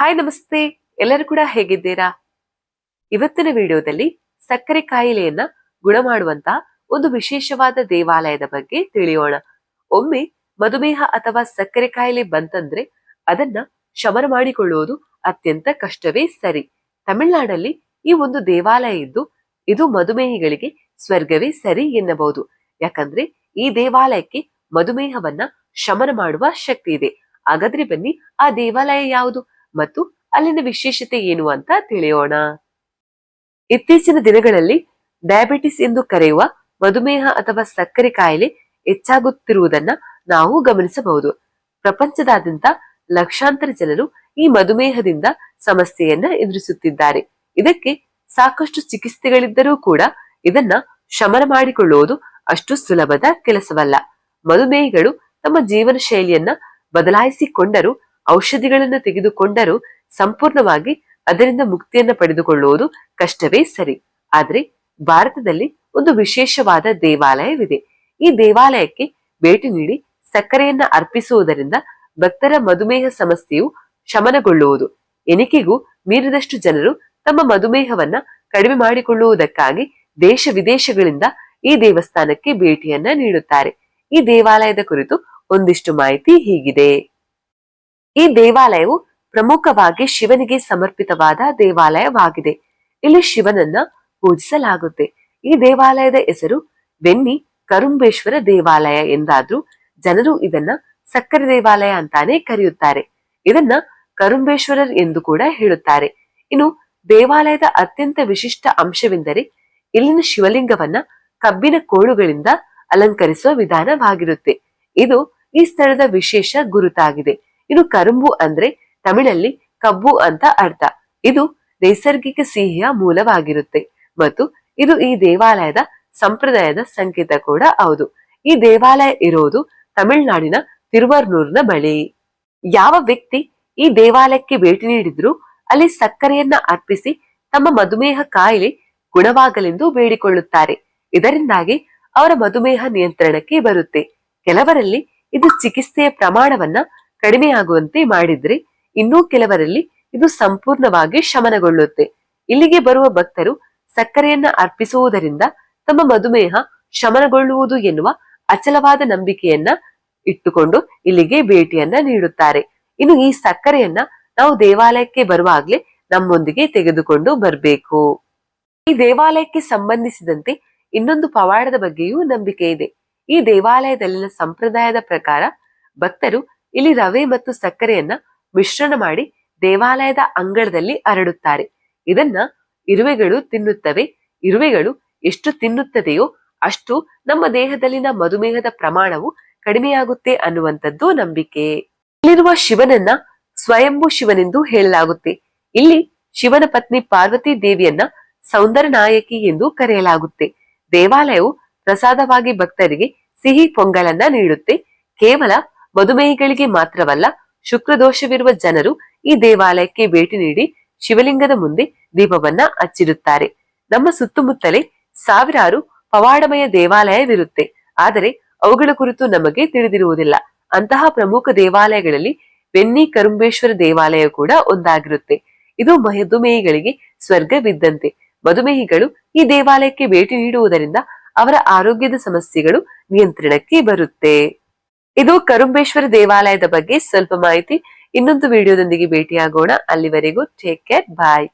Hi ನಮಸ್ತೆ. ಎಲ್ಲರೂ ಕೂಡ ಹೇಗಿದ್ದೀರಾ? ಇವತ್ತಿನ ವಿಡಿಯೋದಲ್ಲಿ ಸಕ್ಕರೆ ಕಾಯಿಲೆಯನ್ನ ಗುಣ ಮಾಡುವಂತ ಒಂದು ವಿಶೇಷವಾದ ದೇವಾಲಯದ ಬಗ್ಗೆ ತಿಳಿಯೋಣ. ಒಮ್ಮೆ ಮಧುಮೇಹ ಅಥವಾ ಸಕ್ಕರೆ ಕಾಯಿಲೆ ಬಂತಂದ್ರೆ ಅದನ್ನ ಶಮನ ಮಾಡಿಕೊಳ್ಳುವುದು ಅತ್ಯಂತ ಕಷ್ಟವೇ ಸರಿ. ತಮಿಳುನಾಡಲ್ಲಿ ಈ ಒಂದು ದೇವಾಲಯ ಇದ್ದು, ಇದು ಮಧುಮೇಹಿಗಳಿಗೆ ಸ್ವರ್ಗವೇ ಸರಿ ಎನ್ನಬಹುದು. ಯಾಕಂದ್ರೆ ಈ ದೇವಾಲಯಕ್ಕೆ ಮಧುಮೇಹವನ್ನ ಶಮನ ಮಾಡುವ ಶಕ್ತಿ ಇದೆ. ಹಾಗಾದ್ರೆ ಬನ್ನಿ, ಆ ದೇವಾಲಯ ಯಾವುದು? ಮತ್ತು ಅಲ್ಲಿನ ವಿಶೇಷತೆ ಏನು ಅಂತ ತಿಳಿಯೋಣ. ಇತ್ತೀಚಿನ ದಿನಗಳಲ್ಲಿ ಡಯಾಬಿಟಿಸ್ ಎಂದು ಕರೆಯುವ ಮಧುಮೇಹ ಅಥವಾ ಸಕ್ಕರೆ ಕಾಯಿಲೆ ಹೆಚ್ಚಾಗುತ್ತಿರುವುದನ್ನ ನಾವು ಗಮನಿಸಬಹುದು. ಪ್ರಪಂಚದಾದ್ಯಂತ ಲಕ್ಷಾಂತರ ಜನರು ಈ ಮಧುಮೇಹದಿಂದ ಸಮಸ್ಯೆಯನ್ನ ಎದುರಿಸುತ್ತಿದ್ದಾರೆ. ಇದಕ್ಕೆ ಸಾಕಷ್ಟು ಚಿಕಿತ್ಸೆಗಳಿದ್ದರೂ ಕೂಡ ಇದನ್ನ ಶಮನ ಮಾಡಿಕೊಳ್ಳುವುದು ಅಷ್ಟು ಸುಲಭದ ಕೆಲಸವಲ್ಲ. ಮಧುಮೇಹಿಗಳು ತಮ್ಮ ಜೀವನ ಶೈಲಿಯನ್ನ ಬದಲಾಯಿಸಿಕೊಂಡರೂ ಔಷಧಿಗಳನ್ನು ತೆಗೆದುಕೊಂಡರೂ ಸಂಪೂರ್ಣವಾಗಿ ಅದರಿಂದ ಮುಕ್ತಿಯನ್ನ ಪಡೆದುಕೊಳ್ಳುವುದು ಕಷ್ಟವೇ ಸರಿ. ಆದ್ರೆ ಭಾರತದಲ್ಲಿ ಒಂದು ವಿಶೇಷವಾದ ದೇವಾಲಯವಿದೆ. ಈ ದೇವಾಲಯಕ್ಕೆ ಭೇಟಿ ನೀಡಿ ಸಕ್ಕರೆಯನ್ನ ಅರ್ಪಿಸುವುದರಿಂದ ಭಕ್ತರ ಮಧುಮೇಹ ಸಮಸ್ಯೆಯು ಶಮನಗೊಳ್ಳುವುದು. ಎಣಿಕೆಗೂ ಮೀರಿದಷ್ಟು ಜನರು ತಮ್ಮ ಮಧುಮೇಹವನ್ನ ಕಡಿಮೆ ಮಾಡಿಕೊಳ್ಳುವುದಕ್ಕಾಗಿ ದೇಶ ವಿದೇಶಗಳಿಂದ ಈ ದೇವಸ್ಥಾನಕ್ಕೆ ಭೇಟಿಯನ್ನ ನೀಡುತ್ತಾರೆ. ಈ ದೇವಾಲಯದ ಕುರಿತು ಒಂದಿಷ್ಟು ಮಾಹಿತಿ ಹೀಗಿದೆ. ಈ ದೇವಾಲಯವು ಪ್ರಮುಖವಾಗಿ ಶಿವನಿಗೆ ಸಮರ್ಪಿತವಾದ ದೇವಾಲಯವಾಗಿದೆ. ಇಲ್ಲಿ ಶಿವನನ್ನ ಪೂಜಿಸಲಾಗುತ್ತೆ. ಈ ದೇವಾಲಯದ ಹೆಸರು ಬೆನ್ನಿ ಕರುಂಬೇಶ್ವರ ದೇವಾಲಯ ಎಂದಾದ್ರೂ ಜನರು ಇದನ್ನ ಸಕ್ಕರೆ ದೇವಾಲಯ ಅಂತಾನೆ ಕರೆಯುತ್ತಾರೆ. ಇದನ್ನ ಕರುಂಬೇಶ್ವರರ್ ಎಂದು ಕೂಡ ಹೇಳುತ್ತಾರೆ. ಇನ್ನು ದೇವಾಲಯದ ಅತ್ಯಂತ ವಿಶಿಷ್ಟ ಅಂಶವೆಂದರೆ ಇಲ್ಲಿನ ಶಿವಲಿಂಗವನ್ನ ಕಬ್ಬಿನ ಕೋಳುಗಳಿಂದ ಅಲಂಕರಿಸುವ ವಿಧಾನವಾಗಿರುತ್ತೆ. ಇದು ಈ ಸ್ಥಳದ ವಿಶೇಷ ಗುರುತಾಗಿದೆ. ಇನ್ನು ಕರುಂಬು ಅಂದ್ರೆ ತಮಿಳಲ್ಲಿ ಕಬ್ಬು ಅಂತ ಅರ್ಥ. ಇದು ನೈಸರ್ಗಿಕ ಸಿಹಿಯ ಮೂಲವಾಗಿರುತ್ತೆ. ಮತ್ತು ಇದು ಈ ದೇವಾಲಯದ ಸಂಪ್ರದಾಯದ ಸಂಕೇತ ಕೂಡ ಹೌದು. ಈ ದೇವಾಲಯ ಇರೋದು ತಮಿಳುನಾಡಿನ ತಿರುವರ್ನೂರ್ನ ಬಳಿ. ಯಾವ ವ್ಯಕ್ತಿ ಈ ದೇವಾಲಯಕ್ಕೆ ಭೇಟಿ ನೀಡಿದ್ರು ಅಲ್ಲಿ ಸಕ್ಕರೆಯನ್ನ ಅರ್ಪಿಸಿ ತಮ್ಮ ಮಧುಮೇಹ ಕಾಯಿಲೆ ಗುಣವಾಗಲೆಂದು ಬೇಡಿಕೊಳ್ಳುತ್ತಾರೆ. ಇದರಿಂದಾಗಿ ಅವರ ಮಧುಮೇಹ ನಿಯಂತ್ರಣಕ್ಕೆ ಬರುತ್ತೆ. ಕೆಲವರಲ್ಲಿ ಇದು ಚಿಕಿತ್ಸೆಯ ಪ್ರಮಾಣವನ್ನ ಕಡಿಮೆಯಾಗುವಂತೆ ಮಾಡಿದ್ರೆ. ಇನ್ನೂ ಕೆಲವರಲ್ಲಿ ಇದು ಸಂಪೂರ್ಣವಾಗಿ ಶಮನಗೊಳ್ಳುತ್ತೆ. ಇಲ್ಲಿಗೆ ಬರುವ ಭಕ್ತರು ಸಕ್ಕರೆಯನ್ನ ಅರ್ಪಿಸುವುದರಿಂದ ತಮ್ಮ ಮಧುಮೇಹ ಶಮನಗೊಳ್ಳುವುದು ಎನ್ನುವ ಅಚಲವಾದ ನಂಬಿಕೆಯನ್ನ ಇಟ್ಟುಕೊಂಡು ಇಲ್ಲಿಗೆ ಭೇಟಿಯನ್ನ ನೀಡುತ್ತಾರೆ. ಇನ್ನು ಈ ಸಕ್ಕರೆಯನ್ನ ನಾವು ದೇವಾಲಯಕ್ಕೆ ಬರುವಾಗ್ಲೇ ನಮ್ಮೊಂದಿಗೆ ತೆಗೆದುಕೊಂಡು ಬರಬೇಕು. ಈ ದೇವಾಲಯಕ್ಕೆ ಸಂಬಂಧಿಸಿದಂತೆ ಇನ್ನೊಂದು ಪವಾಡದ ಬಗ್ಗೆಯೂ ನಂಬಿಕೆ ಇದೆ. ಈ ದೇವಾಲಯದಲ್ಲಿನ ಸಂಪ್ರದಾಯದ ಪ್ರಕಾರ ಭಕ್ತರು ಇಲ್ಲಿ ರವೆ ಮತ್ತು ಸಕ್ಕರೆಯನ್ನ ಮಿಶ್ರಣ ಮಾಡಿ ದೇವಾಲಯದ ಅಂಗಳದಲ್ಲಿ ಹರಡುತ್ತಾರೆ. ಇದನ್ನ ಇರುವೆಗಳು ತಿನ್ನುತ್ತವೆ. ಇರುವೆಗಳು ಎಷ್ಟು ತಿನ್ನುತ್ತದೆಯೋ ಅಷ್ಟು ನಮ್ಮ ದೇಹದಲ್ಲಿನ ಮಧುಮೇಹದ ಪ್ರಮಾಣವು ಕಡಿಮೆಯಾಗುತ್ತೆ ಅನ್ನುವಂಥದ್ದು ನಂಬಿಕೆ. ಇಲ್ಲಿರುವ ಶಿವನನ್ನ ಸ್ವಯಂಭು ಶಿವನೆಂದು ಹೇಳಲಾಗುತ್ತೆ. ಇಲ್ಲಿ ಶಿವನ ಪತ್ನಿ ಪಾರ್ವತಿ ದೇವಿಯನ್ನ ಸೌಂದರ್ಯ ನಾಯಕಿ ಎಂದು ಕರೆಯಲಾಗುತ್ತೆ. ದೇವಾಲಯವು ಪ್ರಸಾದವಾಗಿ ಭಕ್ತರಿಗೆ ಸಿಹಿ ಪೊಂಗಲನ್ನ ನೀಡುತ್ತೆ. ಕೇವಲ ಮಧುಮೇಹಿಗಳಿಗೆ ಮಾತ್ರವಲ್ಲ, ಶುಕ್ರದೋಷವಿರುವ ಜನರು ಈ ದೇವಾಲಯಕ್ಕೆ ಭೇಟಿ ನೀಡಿ ಶಿವಲಿಂಗದ ಮುಂದೆ ದೀಪವನ್ನ ಹಚ್ಚಿರುತ್ತಾರೆ ನಮ್ಮ ಸುತ್ತಮುತ್ತಲೇ ಸಾವಿರಾರು ಪವಾಡಮಯ ದೇವಾಲಯವಿರುತ್ತೆ. ಆದರೆ ಅವುಗಳ ಕುರಿತು ನಮಗೆ ತಿಳಿದಿರುವುದಿಲ್ಲ. ಅಂತಹ ಪ್ರಮುಖ ದೇವಾಲಯಗಳಲ್ಲಿ ಬೆನ್ನಿ ಕರುಂಬೇಶ್ವರ ದೇವಾಲಯ ಕೂಡ ಒಂದಾಗಿರುತ್ತೆ. ಇದು ಮಧುಮೇಹಿಗಳಿಗೆ ಸ್ವರ್ಗವಿದ್ದಂತೆ. ಮಧುಮೇಹಿಗಳು ಈ ದೇವಾಲಯಕ್ಕೆ ಭೇಟಿ ನೀಡುವುದರಿಂದ ಅವರ ಆರೋಗ್ಯದ ಸಮಸ್ಯೆಗಳು ನಿಯಂತ್ರಣಕ್ಕೆ ಬರುತ್ತೆ. ಇದು ಕರುಂಬೇಶ್ವರ ದೇವಾಲಯದ ಬಗ್ಗೆ ಸ್ವಲ್ಪ ಮಾಹಿತಿ. ಇನ್ನೊಂದು ವಿಡಿಯೋದೊಂದಿಗೆ ಭೇಟಿಯಾಗೋಣ. ಅಲ್ಲಿವರೆಗೂ ಟೇಕ್ ಕೇರ್ ಬಾಯ್